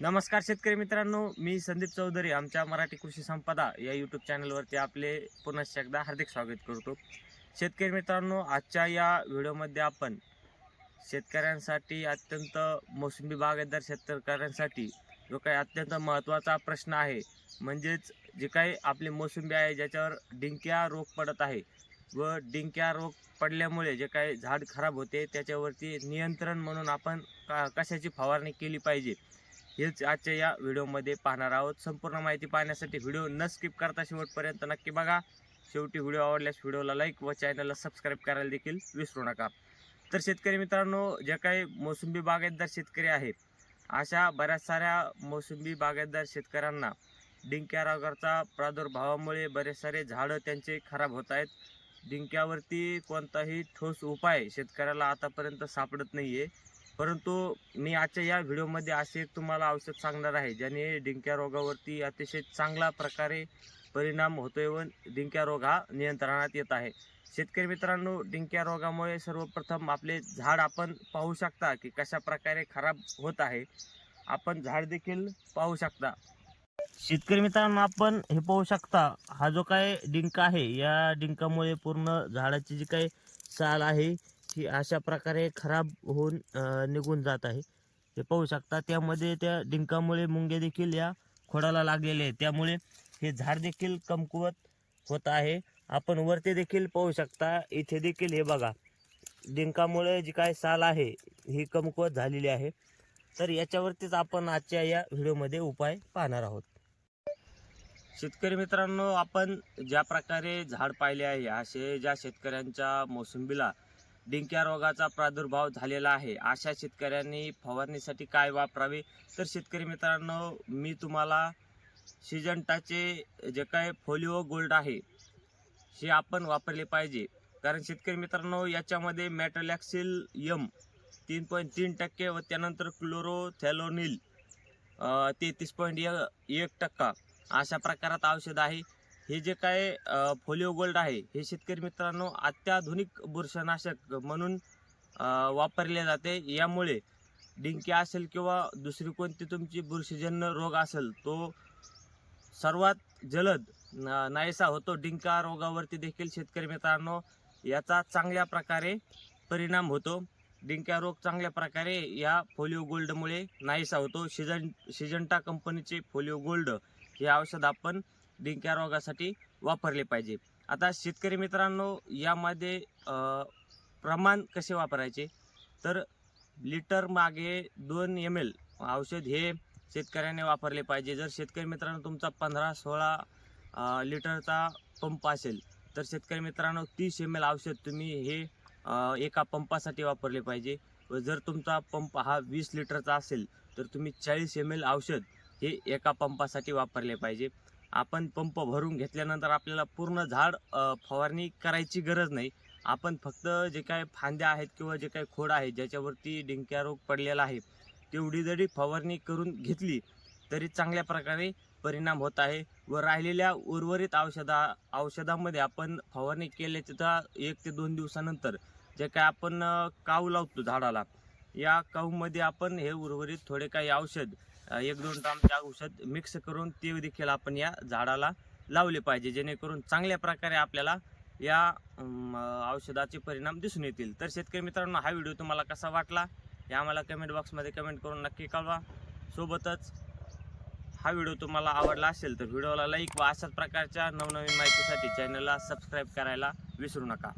नमस्कार शेतकरी मित्रांनो मी संदीप चौधरी आमच्या मराठी कृषी संपदा या यूट्यूब चॅनलवरती आपले पुनश्च एकदा हार्दिक स्वागत करतो. शेतकरी मित्रांनो आजच्या या व्हिडिओमध्ये आपण शेतकऱ्यांसाठी अत्यंत मोसंबी बागायतदार शेतकऱ्यांसाठी जो काही अत्यंत महत्त्वाचा प्रश्न आहे म्हणजेच जे काही आपली मोसंबी आहे ज्याच्यावर डिंक्या रोग पडत आहे व डिंक्या रोग पडल्यामुळे जे काही झाड खराब होते त्याच्यावरती नियंत्रण म्हणून आपण का कशाची फवारणी केली पाहिजे? हेच आजच्या या व्हिडिओमध्ये पाहणार आहोत. संपूर्ण माहिती पाहण्यासाठी व्हिडिओ न स्किप करता शेवटपर्यंत नक्की बघा. शेवटी व्हिडिओ आवडल्यास व्हिडिओला लाईक व चॅनलला सबस्क्राईब करायला देखील विसरू नका. तर शेतकरी मित्रांनो ज्या काही मोसंबी बागायतदार शेतकरी आहेत अशा बऱ्याच साऱ्या मोसंबी बागायतदार शेतकऱ्यांना डिंक्या रोगाचा प्रादुर्भावामुळे बरेच सारे झाडं त्यांचे खराब होत आहेत. डिंक्यावरती कोणताही ठोस उपाय शेतकऱ्याला आतापर्यंत सापडत नाही आहे परंतु मी आजच्या या व्हिडिओमध्ये असे एक तुम्हाला औषध सांगणार आहे ज्याने डिंक्या रोगावरती अतिशय चांगला प्रकारे परिणाम होतोय व डिंक्या रोग हा नियंत्रणात येत आहे. शेतकरी मित्रांनो डिंक्या रोगामुळे सर्वप्रथम आपले झाड आपण पाहू शकता की कशा प्रकारे खराब होत आहे. आपण झाड देखील पाहू शकता. शेतकरी मित्रांनो आपण हे पाहू शकता हा जो काय डिंक आहे या डिंकामुळे पूर्ण झाडाची जी काही साल आहे ही अशा प्रकारे खराब होऊन निघून जात आहे. हे पाहू शकता त्यामध्ये त्या डिंकामुळे मुंगे देखील या खोडाला लागलेले आहे त्यामुळे हे झाड देखील कमकुवत होत आहे. आपण वरती देखील पाहू शकता इथे देखील हे बघा. डिंकामुळे जी काय साल आहे ही कमकुवत झालेली आहे. तर याच्यावरतीच आपण आजच्या या व्हिडिओमध्ये उपाय पाहणार आहोत. शेतकरी मित्रांनो आपण ज्या प्रकारे झाड पाहिले आहे असे ज्या शेतकऱ्यांच्या मोसंबीला डिंक्या रोगाचा प्रादुर्भाव झालेला आहे. अशा शेतकऱ्यांनी फवारणीसाठी काय वापरावे? तर शेतकरी मित्रांनो मी तुम्हाला सिजंटाचे जे काय फोलिओ गोल्ड आहे हे आपण वापरले पाहिजे. कारण शेतकरी मित्रांनो याच्यामध्ये मॅटलॅक्सिल यम तीन पॉईंट तीन टक्के व त्यानंतर क्लोरोथॅलोनिल तेहतीस पॉईंट एक टक्का अशा प्रकारात औषध आहे. हे जे काय फोलिओ गोल्ड आहे हे शेतकरी मित्रांनो अत्याधुनिक बुरशीनाशक म्हणून वापरले जाते. यामुळे डिंकी असेल किंवा दुसरी कोणती तुमची बुरशीजन्य रोग असेल तो सर्वात जलद न- नाहीसा होतो. डिंका रोगावरती देखील शेतकरी मित्रांनो याचा चांगल्या प्रकारे परिणाम होतो. डिंक्या रोग चांगल्या प्रकारे या फोलिओ गोल्डमुळे नाहीसा होतो. सिजन सिजंटा कंपनीचे फोलिओ गोल्ड हे औषध आपण डिंक्या रोगासाठी वापरले पाहिजे. आता शेतकरी मित्रांनो यामध्ये प्रमाण कसे वापरायचे? तर लिटर मागे दोन एम एल औषध हे शेतकऱ्याने वापरले पाहिजे. जर शेतकरी मित्रांनो तुमचा पंधरा सोळा लिटरचा पंप असेल तर शेतकरी मित्रांनो तीस एम एल औषध तुम्ही हे एका पंपासाठी वापरले पाहिजे. व जर तुमचा पंप हा वीस लिटरचा असेल तर तुम्ही चाळीस एम एल औषध हे एका पंपासाठी वापरले पाहिजे. आपण पंप भरून घेतल्यानंतर आपल्याला पूर्ण झाड फवारणी करायची गरज नाही. आपण फक्त जे काय फांद्या आहेत किंवा जे काही खोड आहे ज्याच्यावरती डिंक्या रोग पडलेला आहे तेवढी जरी फवारणी करून घेतली तरी चांगल्या प्रकारे परिणाम होत आहे व राहिलेल्या उर्वरित औषधा औषधामध्ये आपण फवारणी केल्याच्या एक ते दोन दिवसानंतर जे काय आपण काऊ लावतो झाडाला या काऊमध्ये आपण हे उर्वरित थोडे काही औषध एक दोन ग्रामचे औषध मिक्स करून ते देखील आपण या झाडाला लावले पाहिजे जेणेकरून चांगल्या प्रकारे आपल्याला या औषधाचे परिणाम दिसून येतील. तर शेतकरी मित्रांनो हा व्हिडिओ तुम्हाला कसा वाटला? हे आम्हाला कमेंट बॉक्समध्ये कमेंट करून नक्की कळवा. सोबतच हा व्हिडिओ तुम्हाला आवडला असेल तर व्हिडिओला लाईक व अशाच प्रकारच्या नवनवीन माहितीसाठी चॅनलला सबस्क्राईब करायला विसरू नका.